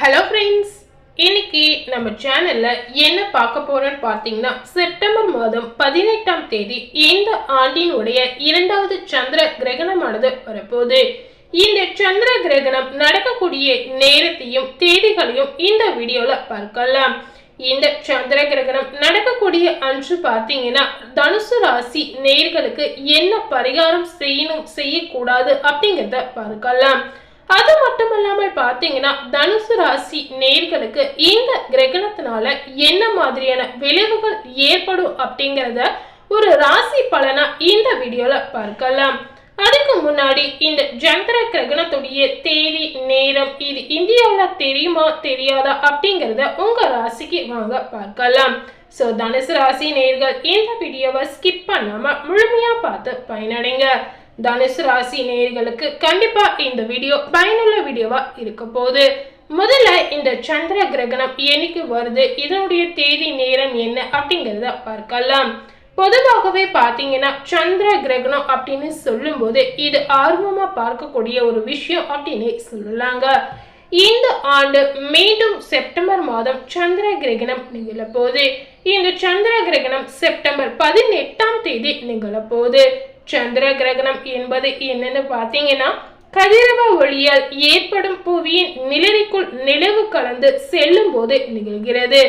Hello friends இன்னைக்கு நம்ம சேனல்ல என்ன பார்க்க போறோம்னு பார்த்தீங்கன்னா செப்டம்பர் மாதம் பதினெட்டாம் தேதி இந்த ஆண்டினுடைய இரண்டாவது சந்திர கிரகணமானது வரப்போகுது. இந்த சந்திர கிரகணம் நடக்கக்கூடிய நேரத்தையும் தேதிகளையும் இந்த வீடியோல பார்க்கலாம். இந்த சந்திர கிரகணம் நடக்கக்கூடிய அன்று பார்த்தீங்கன்னா தனுசு ராசி நேர்களுக்கு என்ன பரிகாரம் செய்யணும் செய்யக்கூடாது அப்படிங்கிறத பார்க்கலாம். அது மட்டும் இல்லாமல் பார்த்தீங்கன்னா தனுசு ராசி நேர்களுக்கு இந்த கிரகணத்தினால என்ன மாதிரியான விளைவுகள் ஏற்படும் அப்படிங்கிறத ஒரு ராசி பலனா இந்த வீடியோல பார்க்கலாம். அதுக்கு முன்னாடி இந்த ஜந்திர கிரகணத்துடைய தேதி நேரம் இது இந்தியாவில் தெரியுமா தெரியாதா அப்படிங்கிறத உங்க ராசிக்கு வாங்க பார்க்கலாம். ஸோ தனுசு ராசி நேர்கள் இந்த வீடியோவை ஸ்கிப் பண்ணாம முழுமையா பார்த்து பயனடைங்க. தனுசு ராசி நேயர்களுக்கு கண்டிப்பா இந்த வீடியோ பயனுள்ள வீடியோவா இருக்க போகுது. முதல்ல இந்த சந்திர கிரகணம் என்னைக்கு வருது? இதனுடைய தேதி நேரம் என்ன அப்படிங்கிறத பார்க்கலாம். பொதுவாகவே பார்த்தீங்கன்னா சந்திர கிரகணம் அப்படின்னு சொல்லும்போது இது ஆர்வமாக பார்க்கக்கூடிய ஒரு விஷயம் அப்படின்னு சொல்லலாங்க. இந்த ஆண்டு மீண்டும் செப்டம்பர் மாதம் சந்திர கிரகணம் நிகழப்போகுது இந்த சந்திர கிரகணம் செப்டம்பர் பதினெட்டாம் தேதி நிகழப்போகுது சந்திர கிரகணம் என்பது என்னன்னு பார்த்தீங்கன்னா கதிரவ ஒளியால் ஏற்படும் புவியின் நிழலுக்குள் நிலவு கலந்து செல்லும் போது நிகழ்கிறது.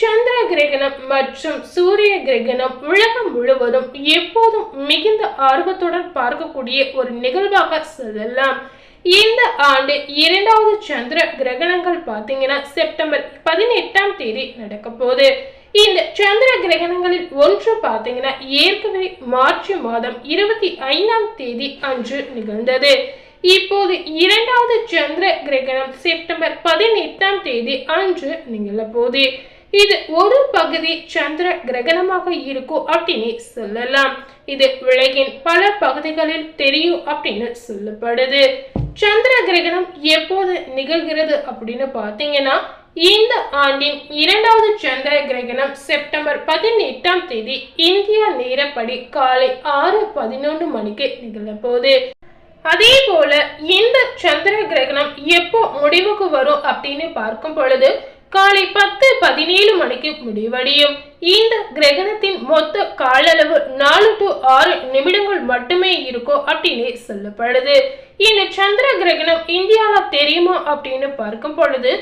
சந்திர கிரகணம் மற்றும் சூரிய கிரகணம் உலகம் முழுவதும் எப்போதும் மிகுந்த ஆர்வத்துடன் பார்க்கக்கூடிய ஒரு நிகழ்வாக சொல்லலாம். இந்த ஆண்டு இரண்டாவது சந்திர கிரகணங்கள் பார்த்தீங்கன்னா செப்டம்பர் பதினெட்டாம் தேதி நடக்க போகுது இந்த சந்திர கிரகணங்களில் ஒன்று பார்த்தீங்கன்னா ஏற்கனவே மார்ச் மாதம் இருபத்தி ஐந்தாம் தேதி அன்று நிகழ்ந்தது. இப்போது இரண்டாவது சந்திர கிரகணம் செப்டம்பர் பதினெட்டாம் தேதி அன்று நிகழப்போகுது இது ஒரு பகுதி சந்திர கிரகணமாக இருக்கும் அப்படின்னு சொல்லலாம். இது உலகின் பல பகுதிகளில் தெரியும் அப்படின்னு சொல்லப்படுது. சந்திர கிரகணம் எப்போது நிகழ்கிறது அப்படின்னு பார்த்தீங்கன்னா இந்த ஆண்டின் இரண்டாவது சந்திர கிரகணம் செப்டம்பர் பதினெட்டாம் தேதி இந்தியா நேரப்படி காலை ஆறு பதினொன்று மணிக்கு நிகழப்போகுது அதே போல இந்த சந்திர கிரகணம் எப்போ முடிவுக்கு வரும் அப்படின்னு பார்க்கும் பொழுது காலை பத்து பதினேழு மணிக்கு முடிவடையும். இந்த கிரகணத்தின் மொத்த காலளவு நாலு டு ஆறு நிமிடங்கள் மட்டுமே இருக்கும் அப்படின்னு சொல்லப்படுது. இந்த சந்திர கிரகணம் இந்தியாவில் தெரியுமா அப்படின்னு பார்க்கும் பொழுது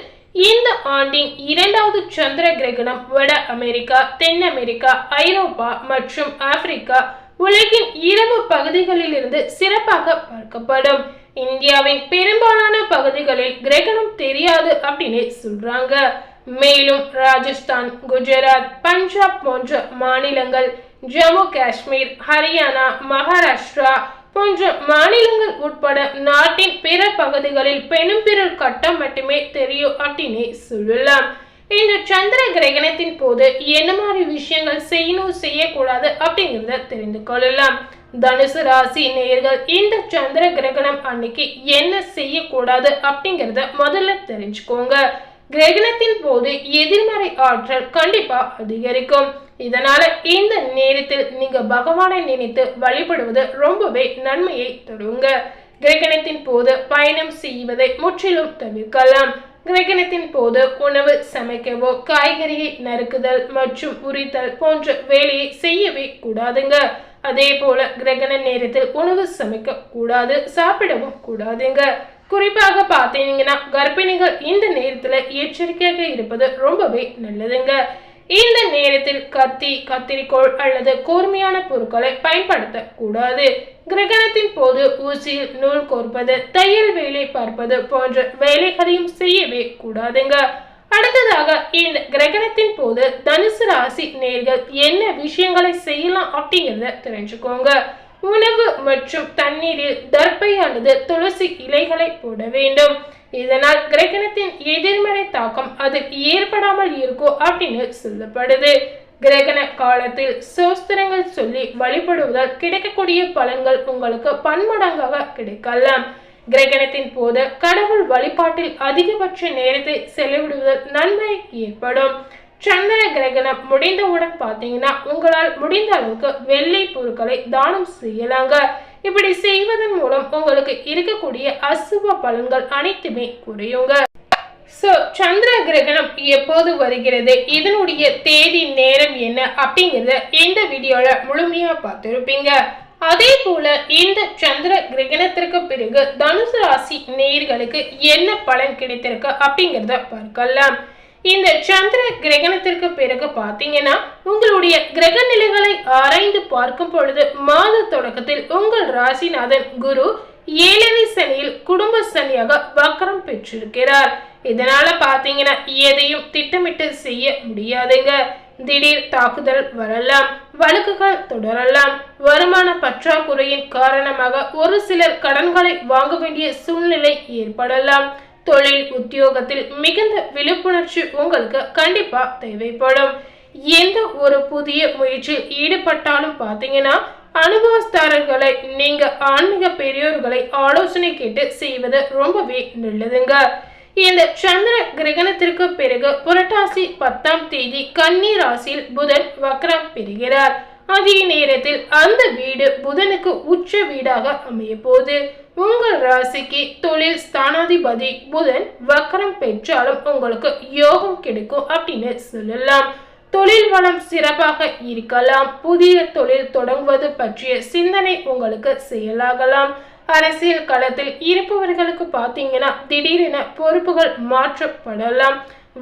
இந்த ஆண்டின் இரண்டாவது சந்திர கிரகணம் வட அமெரிக்கா தென் அமெரிக்கா ஐரோப்பா மற்றும் ஆப்பிரிக்கா உலகின் இரவு பகுதிகளில் இருந்து சிறப்பாக பார்க்கப்படும். இந்தியாவின் பெரும்பாலான பகுதிகளில் கிரகணம் தெரியாது அப்படின்னு சொல்றாங்க. மேலும் ராஜஸ்தான் குஜராத் பஞ்சாப் போன்ற மாநிலங்கள் ஜம்மு காஷ்மீர் ஹரியானா மகாராஷ்டிரா போன்ற மாநிலங்கள் உட்பட நாட்டின் பிற பகுதிகளில் பெரும்பிரல் கட்டம் மட்டுமே தெரியும் அப்படின்னு சொல்லலாம். இந்த சந்திர கிரகணத்தின் போது என்ன மாதிரி விஷயங்கள் செய்யணும் செய்யக்கூடாது அப்படிங்கிறத தெரிந்து கொள்ளலாம். தனுசு ராசி நேர்கள் இந்த சந்திர கிரகணம் அன்னைக்கு என்ன செய்யக்கூடாது அப்படிங்கிறத முதல்ல தெரிஞ்சுக்கோங்க. கிரகணத்தின் போது எதிர்மறை ஆற்றல் கண்டிப்பா அதிகரிக்கும். இதனால இந்த நேரத்தில் நீங்க பகவானை நினைத்து வழிபடுவது ரொம்பவே நன்மையை தருங்க. கிரகணத்தின் போது பயணம் செய்வதை முற்றிலும் தவிர்க்கலாம். கிரகணத்தின் போது உணவு சமைக்கவோ காய்கறியை நறுக்குதல் மற்றும் உரித்தல் போன்ற வேலையை செய்யவே கூடாதுங்க. அதே போல கிரகண நேரத்தில் உணவு சமைக்க கூடாது சாப்பிடவும் கூடாதுங்க. குறிப்பாக பார்த்தீங்கன்னா கர்ப்பிணிகள் இந்த நேரத்துல எச்சரிக்கையாக இருப்பது ரொம்பவே நல்லதுங்க. இந்த நேரத்தில் கத்தி கத்திரிக்கோள் அல்லது கூர்மையான பொருட்களை பயன்படுத்த கூடாது கிரகணத்தின் போது ஊசியில் நூல் கோர்ப்பது தையல் வேலை பார்ப்பது போன்ற வேலைகளையும் செய்யவே கூடாதுங்க. அடுத்ததாக இந்த கிரகணத்தின் போது தனுசு ராசி நேர்கள் என்ன விஷயங்களை செய்யலாம் அப்படிங்கிறத தெரிஞ்சுக்கோங்க. உணவு மற்றும் தண்ணீரில் தர்பை அல்லது துளசி இலைகளை போட வேண்டும். இதனால் கிரகணத்தின் எதிர்மறை தாக்கம் அதில் ஏற்படாமல் இருக்கும் அப்படின்னு சொல்லப்படுது. கிரகண காலத்தில் சோஸ்திரங்கள் சொல்லி வழிபடுவதால் கிடைக்கக்கூடிய பலன்கள் உங்களுக்கு பன்மடங்காக கிடைக்கலாம். கிரகணத்தின் போது கடவுள் வழிபாட்டில் அதிகபட்ச நேரத்தை செலவிடுவதால் நன்மை ஏற்படும். சந்திர கிரகணம் முடிந்தவுடன் பார்த்தீங்கன்னா உங்களால் முடிந்த அளவுக்கு வெள்ளை பொருட்களை தானம் செய்யலாங்க. இப்படி செய்வதன் மூலம் உங்களுக்கு இருக்கக்கூடிய அசுப பலன்கள் அனைத்துமே குறையுங்க. ஸோ சந்திர கிரகணம் எப்போது வருகிறது? இதனுடைய தேதி நேரம் என்ன? அப்படிங்கிறத இந்த வீடியோவில் முழுமையா பார்த்துருப்பீங்க. அதே போல இந்த சந்திர கிரகணத்திற்கு பிறகு தனுசு ராசி நேர்களுக்கு என்ன பலன் கிடைத்திருக்கு அப்படிங்கிறத பார்க்கலாம். இந்த சந்திர கிரகணத்திற்கு பிறகு பார்த்தீங்கன்னா உங்களுடைய கிரக நிலைகளை ஆராய்ந்து பார்க்கும் பொழுது மாத தொடக்கத்தில் உங்கள் ராசிநாதன் குரு ஏழரை சனியில் குடும்ப சனியாக வக்கரம் பெற்றிருக்கிறார். இதனால பாத்தீங்கன்னா எதையும் திட்டமிட்டு செய்ய முடியாதுங்க. திடீர் தாக்குதல் வரலாம் வழக்குகள் தொடரலாம். வருமான பற்றாக்குறையின் காரணமாக ஒரு சிலர் கடன்களை வாங்க வேண்டிய சூழ்நிலை ஏற்படலாம். தொழில் உத்தியோகத்தில் மிகுந்த விழிப்புணர்ச்சி உங்களுக்கு கண்டிப்பா தேவைப்படும். எந்த ஒரு புதிய முயற்சியில் ஈடுபட்டாலும் பார்த்தீங்கன்னா அனுபவஸ்தாரர்களை நீங்க ஆன்மீக பெரியோர்களை ஆலோசனை கேட்டு செய்வது ரொம்பவே நல்லதுங்க. இந்த சந்திர கிரகணத்திற்கு பிறகு புரட்டாசி பத்தாம் தேதி கன்னி ராசியில் புதன் வக்ரம் பெறுகிறார். அதே நேரத்தில் அந்த வீடு புதனுக்கு உச்ச வீடாக அமைய போது உங்கள் ராசிக்கு தொழில் ஸ்தானாதிபதி புதன் வக்ரம் பெற்றாலும் உங்களுக்கு யோகம் கிடைக்கும் அப்படின்னு சொல்லலாம். தொழில் வளம் சிறப்பாக இருக்கலாம். புதிய தொழில் தொடங்குவது பற்றிய சிந்தனை உங்களுக்கு செயலாகலாம். அரசியல் களத்தில் இருப்பவர்களுக்கு பார்த்தீங்கன்னா திடீரென பொறுப்புகள் மாற்றப்படலாம்.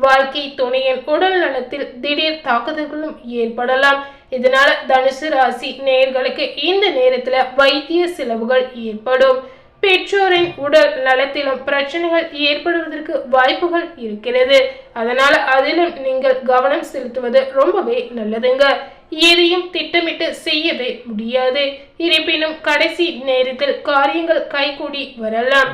வாழ்க்கை துணையின் உடல் நலத்தில் திடீர் தாக்குதல்களும் ஏற்படலாம். இதனால தனுசு ராசி நேயர்களுக்கு இந்த நேரத்துல வைத்திய செலவுகள் ஏற்படும். பெற்றோரின் உடல் நலத்திலும் பிரச்சனைகள் ஏற்படுவதற்கு வாய்ப்புகள் இருக்கிறது. அதனால அதிலும் நீங்கள் கவனம் செலுத்துவது ரொம்பவே நல்லதுங்க. எதையும் திட்டமிட்டு செய்யவே முடியாது. இருப்பினும் கடைசி நேரத்தில் காரியங்கள் கைகூடி வரலாம்.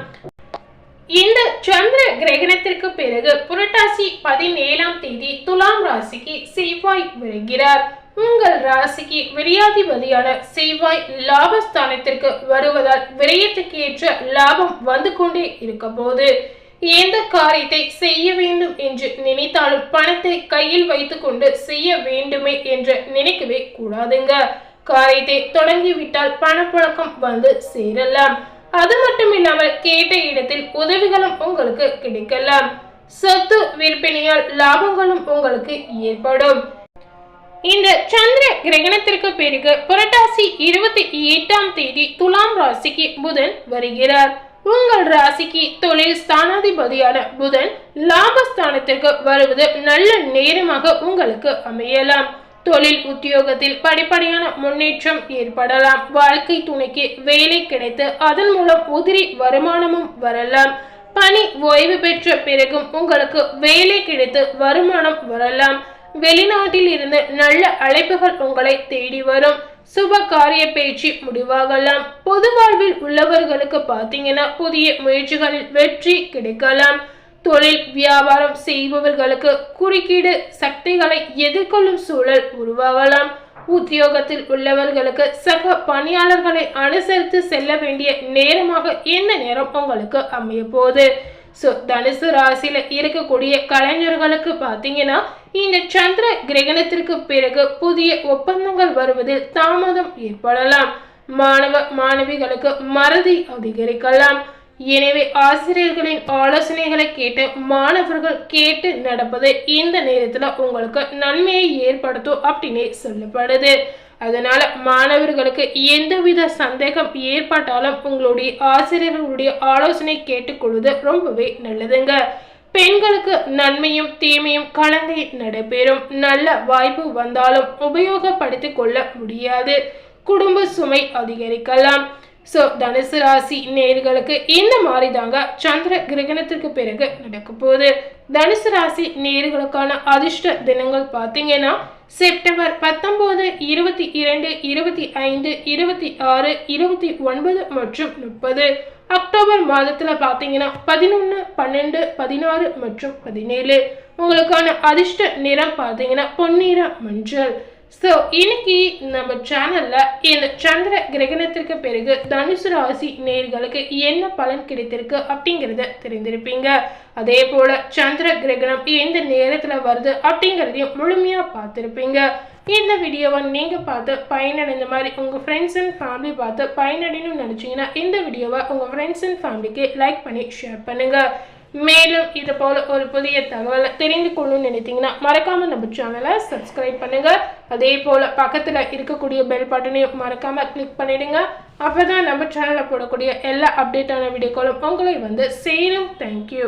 இந்த சந்திர கிரகணத்திற்கு பிறகு புரட்டாசி பதினேழாம் தேதி துலாம் ராசிக்கு செவ்வாய் வருகிறார். உங்கள் ராசிக்கு விரியாதிபதியான செவ்வாய் லாபஸ்தானத்திற்கு வருவதால் விரயத்துக்கு ஏற்ற லாபம் வந்து கொண்டே இருக்க போது எந்த காரியத்தை செய்ய வேண்டும் என்று நினைத்தாலும் பணத்தை கையில் வைத்துக்கொண்டு செய்ய வேண்டுமே என்று நினைக்கவே கூடாதுங்க. காரியத்தை தொடங்கிவிட்டால் பணப்புழக்கம் வந்து சேரலாம். அது மட்டும் இல்லாமல் கேட்ட இடத்தில் உதவிகளும் உங்களுக்கு கிடைக்கலாம். சொத்து விற்பனையால் லாபங்களும் உங்களுக்கு ஏற்படும். இந்த சந்திர கிரகணத்திற்கு பிறகு புரட்டாசி இருபத்தி எட்டாம் தேதி துலாம் ராசிக்கு புதன் வருகிறார். உங்கள் ராசிக்கு தொழில் ஸ்தானாதிபதியான புதன் லாபஸ்தானத்திற்கு வருவது நல்ல நேரமாக உங்களுக்கு அமையலாம். தொழில் உத்தியோகத்தில் படிப்படியான முன்னேற்றம் ஏற்படலாம். வாழ்க்கை துணைக்கு வேலை கிடைத்து அதன் மூலம் உதிரி வருமானமும் வரலாம். பணி ஓய்வு பெற்ற பிறகும் உங்களுக்கு வேலை கிடைத்து வருமானம் வரலாம். வெளிநாட்டில் இருந்து நல்ல அழைப்புகள் உங்களை தேடி வரும். சுப காரிய பேச்சு முடிவாகலாம். பொது வாழ்வில் உள்ளவர்களுக்கு பார்த்தீங்கன்னா புதிய முயற்சிகளில் வெற்றி கிடைக்கலாம். தொழில் வியாபாரம் செய்பவர்களுக்கு குறுக்கீடு சக்திகளை எதிர்கொள்ளும் சூழல் உருவாகலாம். உத்தியோகத்தில் உள்ளவர்களுக்கு சக பணியாளர்களை அனுசரித்து செல்ல வேண்டிய நேரமாக இந்த நேரம் உங்களுக்கு அமைய போகுது? ஸோ தனுசு ராசியில் இருக்கக்கூடிய கலைஞர்களுக்கு பார்த்தீங்கன்னா இந்த சந்திர கிரகணத்திற்கு பிறகு புதிய ஒப்பந்தங்கள் வருவதில் தாமதம் ஏற்படலாம். மாணவ மாணவிகளுக்கு மறதி அதிகரிக்கலாம். எனவே ஆசிரியர்களின் ஆலோசனைகளை கேட்டு மாணவர்கள் கேட்டு நடப்பது இந்த நேரத்தில் உங்களுக்கு நன்மையை ஏற்படுத்தும் அப்படின்னு சொல்லப்படுது. அதனால மாணவர்களுக்கு எந்தவித சந்தேகம் ஏற்பட்டாலும் உங்களுடைய ஆசிரியர்களுடைய ஆலோசனை கேட்டுக்கொள்வது ரொம்பவே நல்லதுங்க. பெண்களுக்கு நன்மையும் தீமையும் கலந்தே நடைபெறும். நல்ல வாய்ப்பு வந்தாலும் உபயோகப்படுத்திக் கொள்ள முடியாது. குடும்ப சுமை அதிகரிக்கலாம். ஸோ தனுசு ராசி நேர்களுக்கு இந்த மாதிரி தாங்க சந்திர கிரகணத்திற்கு பிறகு நடக்க போகுது. தனுசு ராசி நேர்களுக்கான அதிர்ஷ்ட தினங்கள் பார்த்தீங்கன்னா செப்டம்பர் பத்தொம்போது இருபத்தி இரண்டு இருபத்தி ஐந்து இருபத்தி ஆறு இருபத்தி ஒன்பது மற்றும் முப்பது. அக்டோபர் மாதத்தில் பார்த்தீங்கன்னா பதினொன்று பன்னெண்டு பதினாறு மற்றும் பதினேழு. உங்களுக்கான அதிர்ஷ்ட நிறம் பார்த்தீங்கன்னா பொன்னிற மஞ்சள். ஸோ இன்னைக்கு நம்ம சேனலில் இந்த சந்திர கிரகணத்திற்கு பிறகு தனுசு ராசி நேர்களுக்கு என்ன பலன் கிடைத்திருக்கு அப்படிங்கிறத தெரிந்திருப்பீங்க. அதே போல் சந்திர கிரகணம் எந்த நேரத்தில் வருது அப்படிங்கிறதையும் முழுமையாக பார்த்துருப்பீங்க. இந்த வீடியோவை நீங்கள் பார்த்து பயனடைந்த மாதிரி உங்கள் ஃப்ரெண்ட்ஸ் அண்ட் ஃபேமிலி பார்த்து பயனடையணும்னு நினச்சிங்கன்னா இந்த வீடியோவை உங்கள் ஃப்ரெண்ட்ஸ் அண்ட் ஃபேமிலிக்கு லைக் பண்ணி ஷேர் பண்ணுங்கள் மேலும் இது போல ஒரு புதிய தகவலை தெரிந்து கொள்ளணும்னு நினைத்தீங்கன்னா மறக்காம நம்ம சேனலை சப்ஸ்கிரைப் பண்ணுங்க. அதே போல பக்கத்துல இருக்கக்கூடிய பெல் பட்டனையும் மறக்காம கிளிக் பண்ணிடுங்க. அப்பதான் நம்ம சேனல்ல போடக்கூடிய எல்லா அப்டேட்டான வீடியோக்களும் உங்களை வந்து சேரும். தேங்க்யூ